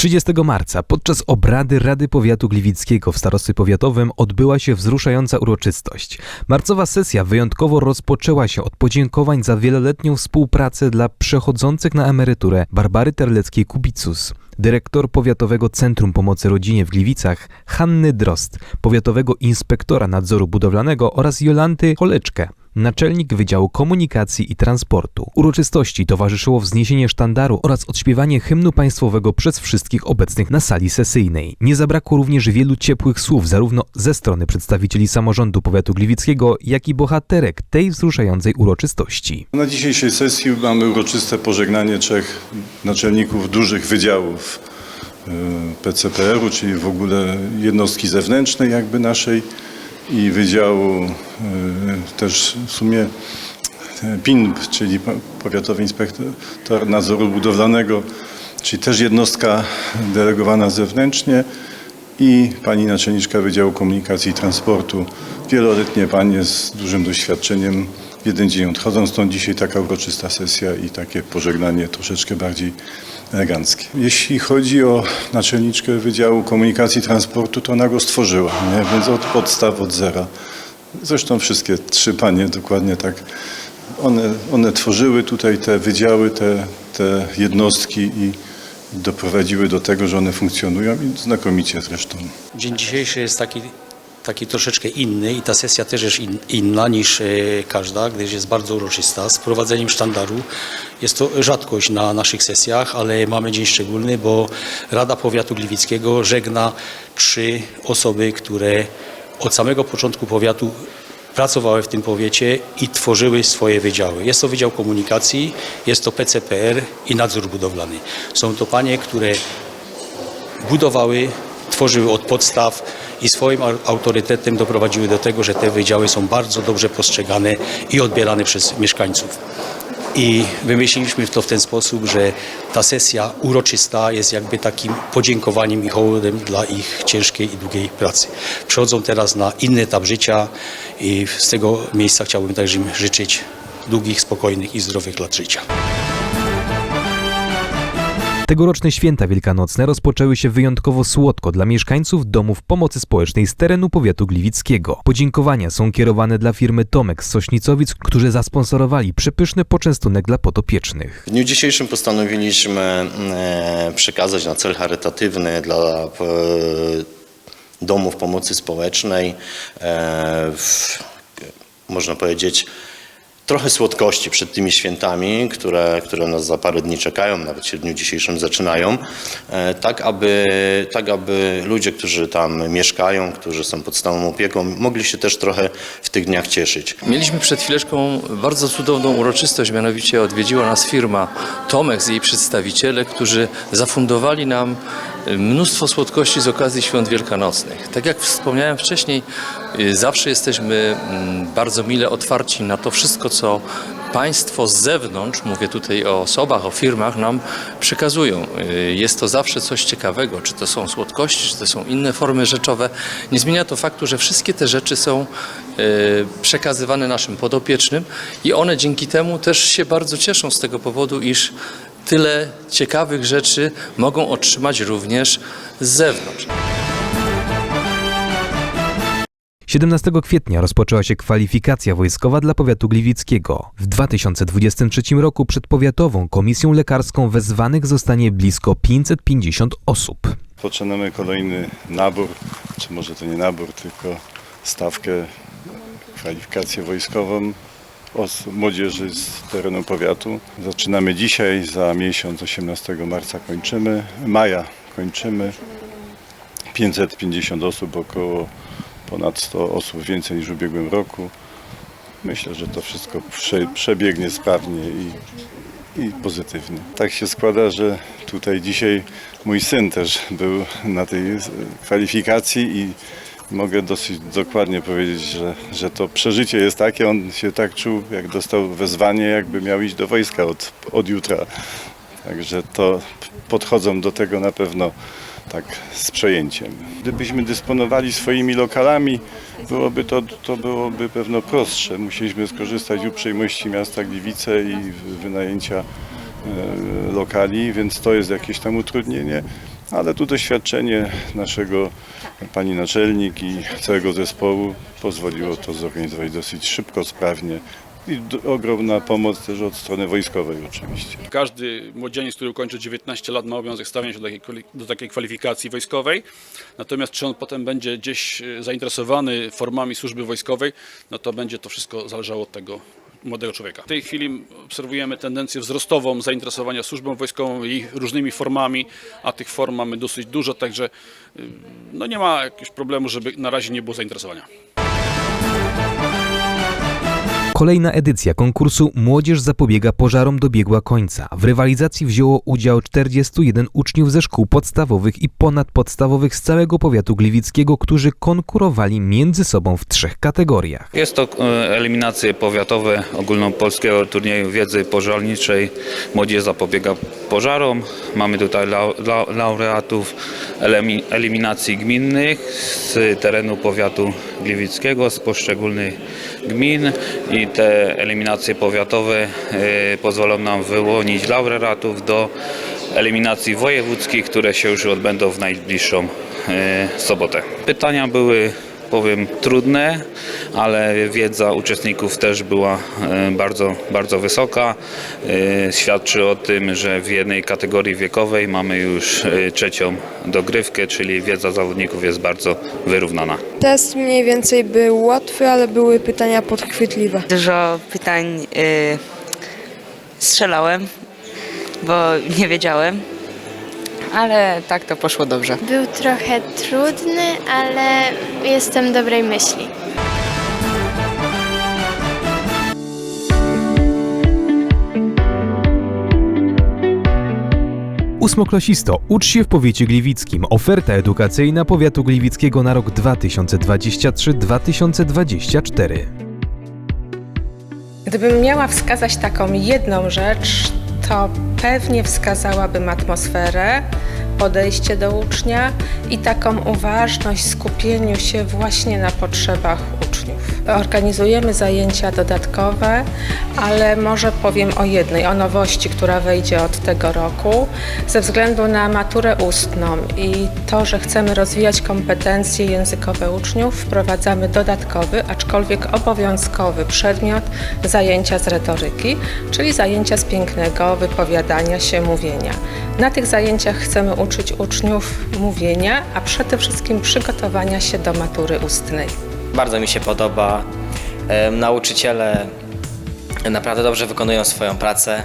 30 marca podczas obrady Rady Powiatu Gliwickiego w Starostwie Powiatowym odbyła się wzruszająca uroczystość. Marcowa sesja wyjątkowo rozpoczęła się od podziękowań za wieloletnią współpracę dla przechodzących na emeryturę Barbary Terleckiej-Kubicus, dyrektor Powiatowego Centrum Pomocy Rodzinie w Gliwicach Hanny Drost, Powiatowego Inspektora Nadzoru Budowlanego oraz Jolanty Koleczkę, naczelnik Wydziału Komunikacji i Transportu. Uroczystości towarzyszyło wzniesienie sztandaru oraz odśpiewanie hymnu państwowego przez wszystkich obecnych na sali sesyjnej. Nie zabrakło również wielu ciepłych słów zarówno ze strony przedstawicieli samorządu powiatu gliwickiego, jak i bohaterek tej wzruszającej uroczystości. Na dzisiejszej sesji mamy uroczyste pożegnanie trzech naczelników dużych wydziałów y, PCPR-u, czyli w ogóle jednostki zewnętrznej jakby naszej i wydziału y, też w sumie e, PINB, czyli Po- Powiatowy Inspektor Nadzoru Budowlanego, czyli też jednostka delegowana zewnętrznie i pani naczelniczka Wydziału Komunikacji i Transportu. Wieloletnie panie z dużym doświadczeniem jeden dzień odchodzą, stąd dzisiaj taka uroczysta sesja i takie pożegnanie troszeczkę bardziej eleganckie. Jeśli chodzi o naczelniczkę Wydziału Komunikacji i Transportu, to ona go stworzyła, nie? więc od podstaw, od zera. Zresztą wszystkie trzy panie dokładnie tak. One, one tworzyły tutaj te wydziały, te, te jednostki i doprowadziły do tego, że one funkcjonują i znakomicie zresztą. Dzień dzisiejszy jest taki, taki troszeczkę inny i ta sesja też jest in, inna niż e, każda, gdyż jest bardzo uroczysta. Z wprowadzeniem sztandaru jest to rzadkość na naszych sesjach, ale mamy dzień szczególny, bo Rada Powiatu Gliwickiego żegna trzy osoby, które od samego początku powiatu pracowały w tym powiecie i tworzyły swoje wydziały. Jest to Wydział Komunikacji, jest to PCPR i Nadzór Budowlany. Są to panie, które budowały, tworzyły od podstaw i swoim au- autorytetem doprowadziły do tego, że te wydziały są bardzo dobrze postrzegane i odbierane przez mieszkańców. I wymyśliliśmy to w ten sposób, że ta sesja uroczysta jest jakby takim podziękowaniem i hołdem dla ich ciężkiej i długiej pracy. Przechodzą teraz na inny etap życia i z tego miejsca chciałbym także im życzyć długich, spokojnych i zdrowych lat życia. Tegoroczne święta wielkanocne rozpoczęły się wyjątkowo słodko dla mieszkańców domów pomocy społecznej z terenu powiatu gliwickiego. Podziękowania są kierowane dla firmy Tomek z Sośnicowic, którzy zasponsorowali przepyszny poczęstunek dla podopiecznych. W dniu dzisiejszym postanowiliśmy e, przekazać na cel charytatywny dla e, domów pomocy społecznej, e, w, można powiedzieć, trochę słodkości przed tymi świętami, które, które nas za parę dni czekają, nawet się w dniu dzisiejszym zaczynają, e, tak aby, tak aby ludzie, którzy tam mieszkają, którzy są pod stałą opieką, mogli się też trochę w tych dniach cieszyć. Mieliśmy przed chwileczką bardzo cudowną uroczystość, mianowicie odwiedziła nas firma Tomek z jej przedstawiciele, którzy zafundowali nam mnóstwo słodkości z okazji świąt wielkanocnych. Tak jak wspomniałem wcześniej, y, zawsze jesteśmy mm, bardzo mile otwarci na to wszystko, co Państwo z zewnątrz, mówię tutaj o osobach, o firmach, nam przekazują. Y, Jest to zawsze coś ciekawego, czy to są słodkości, czy to są inne formy rzeczowe. Nie zmienia to faktu, że wszystkie te rzeczy są y, przekazywane naszym podopiecznym i one dzięki temu też się bardzo cieszą z tego powodu, iż tyle ciekawych rzeczy mogą otrzymać również z zewnątrz. 17 kwietnia rozpoczęła się kwalifikacja wojskowa dla powiatu gliwickiego. W 2023 roku przed powiatową komisją lekarską wezwanych zostanie blisko 550 osób. Poczynamy kolejny nabór, czy może to nie nabór, tylko stawkę, kwalifikację wojskową osób, młodzieży z terenu powiatu. Zaczynamy dzisiaj, za miesiąc 18 marca kończymy, maja kończymy. 550 osób, około ponad 100 osób więcej niż w ubiegłym roku. Myślę, że to wszystko prze, przebiegnie sprawnie i, i pozytywnie. Tak się składa, że tutaj dzisiaj mój syn też był na tej kwalifikacji i mogę dosyć dokładnie powiedzieć, że, że to przeżycie jest takie, on się tak czuł, jak dostał wezwanie, jakby miał iść do wojska od, od jutra. Także to podchodzą do tego na pewno tak z przejęciem. Gdybyśmy dysponowali swoimi lokalami, byłoby to, to byłoby pewno prostsze. Musieliśmy skorzystać z uprzejmości miasta Gliwice i wynajęcia e, lokali, więc to jest jakieś tam utrudnienie. Ale tu doświadczenie naszego pani naczelnik i całego zespołu pozwoliło to zorganizować dosyć szybko, sprawnie i ogromna pomoc też od strony wojskowej oczywiście. Każdy młodzieniec, który ukończy 19 lat ma obowiązek stawiania się do takiej, do takiej kwalifikacji wojskowej. Natomiast czy on potem będzie gdzieś e, zainteresowany formami służby wojskowej, no to będzie to wszystko zależało od tego młodego człowieka. W tej chwili obserwujemy tendencję wzrostową zainteresowania służbą wojskową i różnymi formami, a tych form mamy dosyć dużo, także y, no nie ma jakiegoś problemu, żeby na razie nie było zainteresowania. Kolejna edycja konkursu Młodzież zapobiega pożarom dobiegła końca. W rywalizacji wzięło udział 41 uczniów ze szkół podstawowych i ponadpodstawowych z całego powiatu gliwickiego, którzy konkurowali między sobą w trzech kategoriach. Jest to e, eliminacje powiatowe ogólnopolskiego turnieju wiedzy pożarniczej Młodzież zapobiega pożarom. Mamy tutaj lau, lau, laureatów eliminacji gminnych z terenu powiatu gliwickiego, z poszczególnych gmin i te eliminacje powiatowe e, pozwolą nam wyłonić laureatów do eliminacji wojewódzkich, które się już odbędą w najbliższą e, sobotę. Pytania były powiem trudne, ale wiedza uczestników też była e, bardzo, bardzo wysoka. E, Świadczy o tym, że w jednej kategorii wiekowej mamy już e, trzecią dogrywkę, czyli wiedza zawodników jest bardzo wyrównana. Test mniej więcej był łatwy, ale były pytania podchwytliwe. Dużo pytań y, strzelałem, bo nie wiedziałem, ale tak to poszło dobrze. Był trochę trudny, ale jestem dobrej myśli. Ósmoklasisto, ucz się w powiecie gliwickim. Oferta edukacyjna powiatu gliwickiego na rok 2023-2024. Gdybym miała wskazać taką jedną rzecz, to pewnie wskazałabym atmosferę, podejście do ucznia i taką uważność, skupieniu się właśnie na potrzebach uczniów. Organizujemy zajęcia dodatkowe, ale może powiem o jednej, o nowości, która wejdzie od tego roku. Ze względu na maturę ustną i to, że chcemy rozwijać kompetencje językowe uczniów, wprowadzamy dodatkowy, aczkolwiek obowiązkowy przedmiot zajęcia z retoryki, czyli zajęcia z pięknego wypowiadania się, mówienia. Na tych zajęciach chcemy uczyć uczniów mówienia, a przede wszystkim przygotowania się do matury ustnej. Bardzo mi się podoba. Nauczyciele naprawdę dobrze wykonują swoją pracę.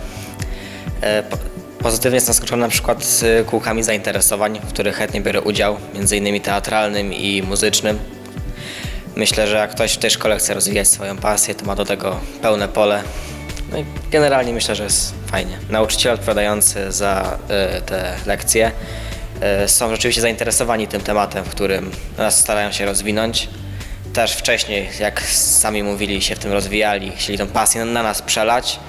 E, po- Pozytywnie jestem zaskoczony na przykład z kółkami zainteresowań, w których chętnie biorę udział, innymi teatralnym i muzycznym. Myślę, że jak ktoś w tej szkole chce rozwijać swoją pasję, to ma do tego pełne pole. No i generalnie myślę, że jest fajnie. Nauczyciele odpowiadający za e, te lekcje e, są rzeczywiście zainteresowani tym tematem, w którym nas starają się rozwinąć. Też wcześniej, jak sami mówili, się w tym rozwijali, chcieli tą pasję na nas przelać,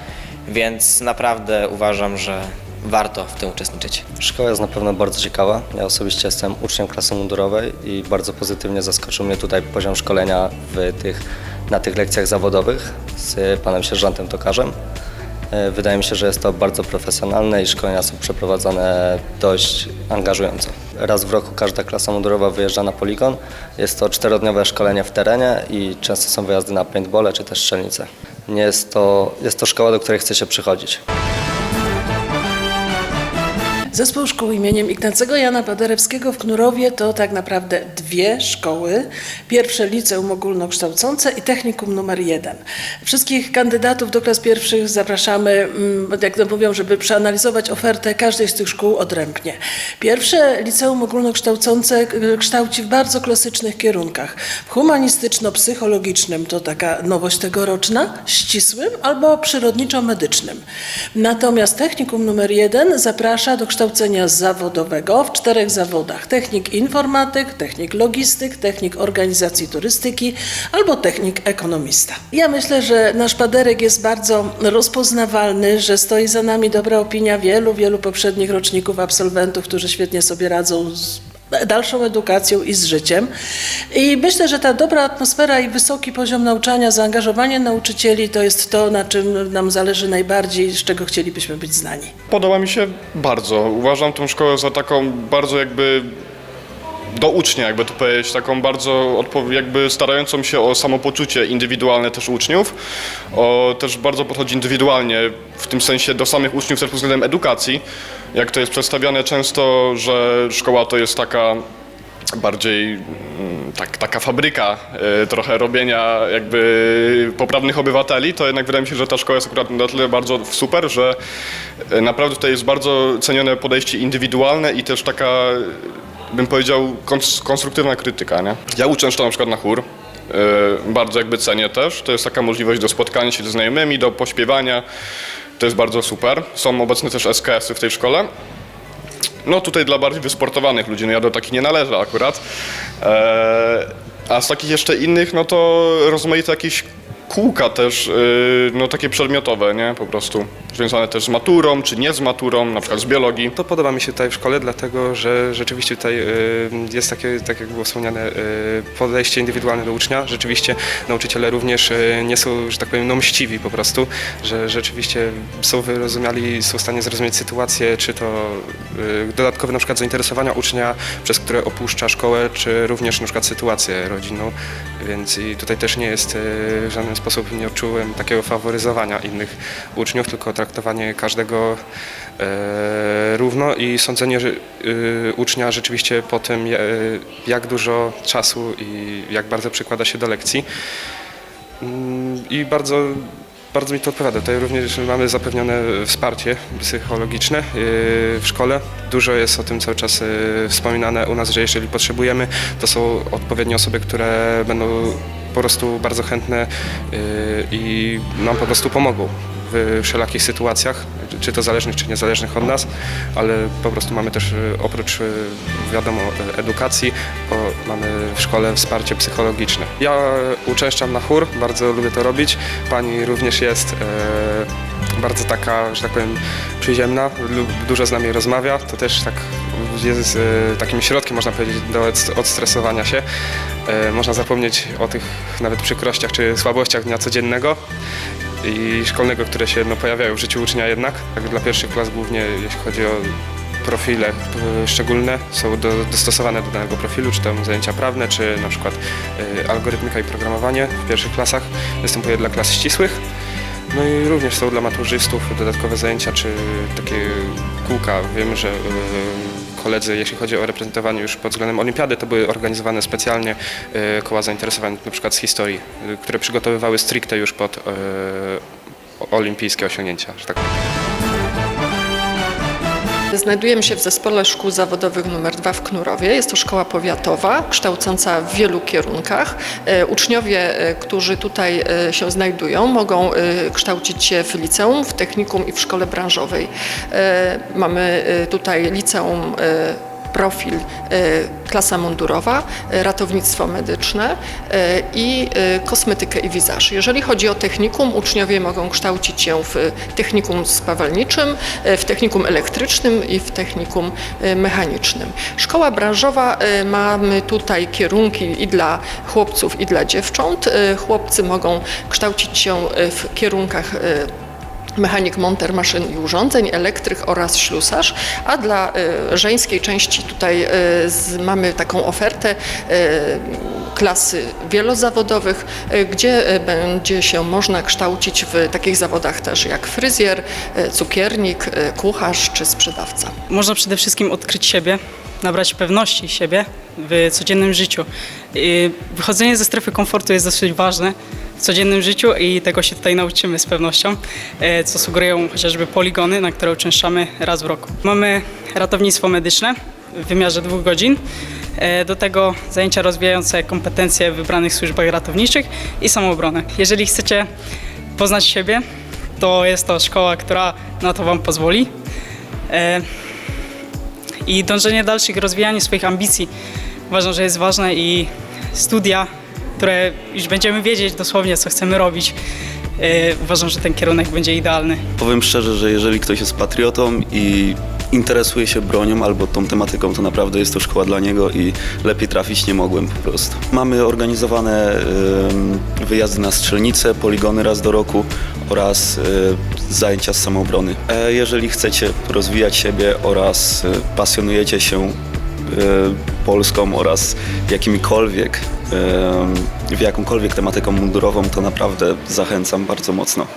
więc naprawdę uważam, że warto w tym uczestniczyć. Szkoła jest na pewno bardzo ciekawa. Ja osobiście jestem uczniem klasy mundurowej i bardzo pozytywnie zaskoczył mnie tutaj poziom szkolenia w tych, na tych lekcjach zawodowych z panem sierżantem Tokarzem. E, Wydaje mi się, że jest to bardzo profesjonalne i szkolenia są przeprowadzane dość angażująco. Raz w roku każda klasa mundurowa wyjeżdża na poligon. Jest to czterodniowe szkolenie w terenie i często są wyjazdy na paintbole czy też strzelnice. Nie jest to, jest to szkoła, do której chce się przychodzić. Zespół Szkół imieniem Ignacego Jana Paderewskiego w Knurowie to tak naprawdę dwie szkoły. Pierwsze liceum ogólnokształcące i technikum numer jeden. Wszystkich kandydatów do klas pierwszych zapraszamy, mm, jak to mówią, żeby przeanalizować ofertę każdej z tych szkół odrębnie. Pierwsze liceum ogólnokształcące y, kształci w bardzo klasycznych kierunkach. W humanistyczno-psychologicznym to taka nowość tegoroczna, ścisłym albo przyrodniczo-medycznym. Natomiast technikum numer jeden zaprasza do kształcenia zawodowego w czterech zawodach. Technik informatyk, technik logistyk, technik organizacji turystyki albo technik ekonomista. Ja myślę, że nasz paderek jest bardzo rozpoznawalny, że stoi za nami dobra opinia wielu, wielu poprzednich roczników absolwentów, którzy świetnie sobie radzą z dalszą edukacją i z życiem. I myślę, że ta dobra atmosfera i wysoki poziom nauczania, zaangażowanie nauczycieli to jest to, na czym nam zależy najbardziej, z czego chcielibyśmy być znani. Podoba mi się bardzo. Uważam tą szkołę za taką bardzo jakby do ucznia, jakby to powiedzieć, taką bardzo jakby starającą się o samopoczucie indywidualne też uczniów. O, też bardzo podchodzi indywidualnie, w tym sensie do samych uczniów też pod względem edukacji. Jak to jest przedstawiane często, że szkoła to jest taka bardziej mm, tak, taka fabryka e, trochę robienia jakby poprawnych obywateli, to jednak wydaje mi się, że ta szkoła jest akurat na tyle bardzo super, że e, naprawdę tutaj jest bardzo cenione podejście indywidualne i też taka, bym powiedział, kons- konstruktywna krytyka. Nie? Ja uczęszczam na przykład na chór, e, bardzo jakby cenię też. To jest taka możliwość do spotkania się ze znajomymi, do pośpiewania. To jest bardzo super. Są obecne też SKS-y w tej szkole. No tutaj dla bardziej wysportowanych ludzi, no ja do takich nie należę akurat. Eee, a z takich jeszcze innych, no to rozmaite jakieś kółka też, yy, no takie przedmiotowe, nie, po prostu. Związane też z maturą, czy nie z maturą, na przykład z biologii. To podoba mi się tutaj w szkole, dlatego że rzeczywiście tutaj y, jest takie, tak jak było wspomniane, y, podejście indywidualne do ucznia. Rzeczywiście nauczyciele również y, nie są, że tak powiem, no mściwi po prostu, że rzeczywiście są wyrozumiali, są w stanie zrozumieć sytuację, czy to y, dodatkowe na przykład zainteresowania ucznia, przez które opuszcza szkołę, czy również na przykład sytuację rodzinną, więc i tutaj też nie jest y, żaden sposób nie odczułem takiego faworyzowania innych uczniów, tylko traktowanie każdego e, równo i sądzenie y, ucznia rzeczywiście po tym, je- jak dużo czasu i jak bardzo przykłada się do lekcji. Mm, I bardzo, bardzo mi to odpowiada. Tutaj również mamy zapewnione wsparcie psychologiczne w szkole. Dużo jest o tym cały czas wspominane u nas, że jeżeli potrzebujemy, to są odpowiednie osoby, które będą po prostu bardzo chętne y, i nam po prostu pomogą w wszelakich sytuacjach, czy to zależnych, czy niezależnych od nas, ale po prostu mamy też y, oprócz y, wiadomo y, edukacji, mamy w szkole wsparcie psychologiczne. Ja uczęszczam na chór, bardzo lubię to robić. Pani również jest e, bardzo taka, że tak powiem, przyziemna, dużo z nami rozmawia, to też tak jest takim środkiem, można powiedzieć, do odst- odstresowania się. E, można zapomnieć o tych nawet przykrościach czy słabościach dnia codziennego i szkolnego, które się no, pojawiają w życiu ucznia jednak. Tak dla pierwszych klas głównie, jeśli chodzi o profile e, szczególne, są do, dostosowane do danego profilu, czy to zajęcia prawne, czy na przykład e, algorytmika i programowanie w pierwszych klasach. Występuje dla klas ścisłych. No i również są dla maturzystów dodatkowe zajęcia, czy takie kółka. Wiem, że e, koledzy, jeśli chodzi o reprezentowanie już pod względem olimpiady, to były organizowane specjalnie e, koła zainteresowań na przykład z historii, e, które przygotowywały stricte już pod e, olimpijskie osiągnięcia, że tak powiem. Znajdujemy się w Zespole Szkół Zawodowych nr 2 w Knurowie. Jest to szkoła powiatowa, kształcąca w wielu kierunkach. E, Uczniowie, e, którzy tutaj e, się znajdują, mogą kształcić się w liceum, w technikum i w szkole branżowej. Mamy tutaj liceum profil e, klasa mundurowa, e, ratownictwo medyczne e, i kosmetykę i wizaż. Jeżeli chodzi o technikum, uczniowie mogą kształcić się w technikum spawalniczym, w technikum elektrycznym i w technikum mechanicznym. Szkoła branżowa, mamy tutaj kierunki i dla chłopców i dla dziewcząt. Chłopcy mogą kształcić się w kierunkach mechanik, monter maszyn i urządzeń, elektryk oraz ślusarz, a dla y, żeńskiej części tutaj y, mamy taką ofertę y, klasy wielozawodowych, gdzie będzie się można kształcić w takich zawodach też jak fryzjer, cukiernik, kucharz czy sprzedawca. Można przede wszystkim odkryć siebie, nabrać pewności siebie w codziennym życiu. Wychodzenie ze strefy komfortu jest dosyć ważne w codziennym życiu i tego się tutaj nauczymy z pewnością, e, co sugerują chociażby poligony, na które uczęszczamy raz w roku. Mamy ratownictwo medyczne w wymiarze dwóch godzin. E, Do tego zajęcia rozwijające kompetencje w wybranych służbach ratowniczych i samoobronę. Jeżeli chcecie poznać siebie, to jest to szkoła, która na to Wam pozwoli. E, i dążenie dalszych, rozwijanie swoich ambicji uważam, że jest ważne i studia, które już będziemy wiedzieć dosłownie, co chcemy robić, yy, uważam, że ten kierunek będzie idealny. Powiem szczerze, że jeżeli ktoś jest patriotą i interesuje się bronią albo tą tematyką, to naprawdę jest to szkoła dla niego i lepiej trafić nie mogłem po prostu. Mamy organizowane wyjazdy na strzelnice, poligony raz do roku oraz e, zajęcia z samoobrony. E, jeżeli chcecie rozwijać siebie oraz e, pasjonujecie się e, Polską oraz jakimikolwiek, w jakąkolwiek tematyką mundurową, to naprawdę zachęcam bardzo mocno.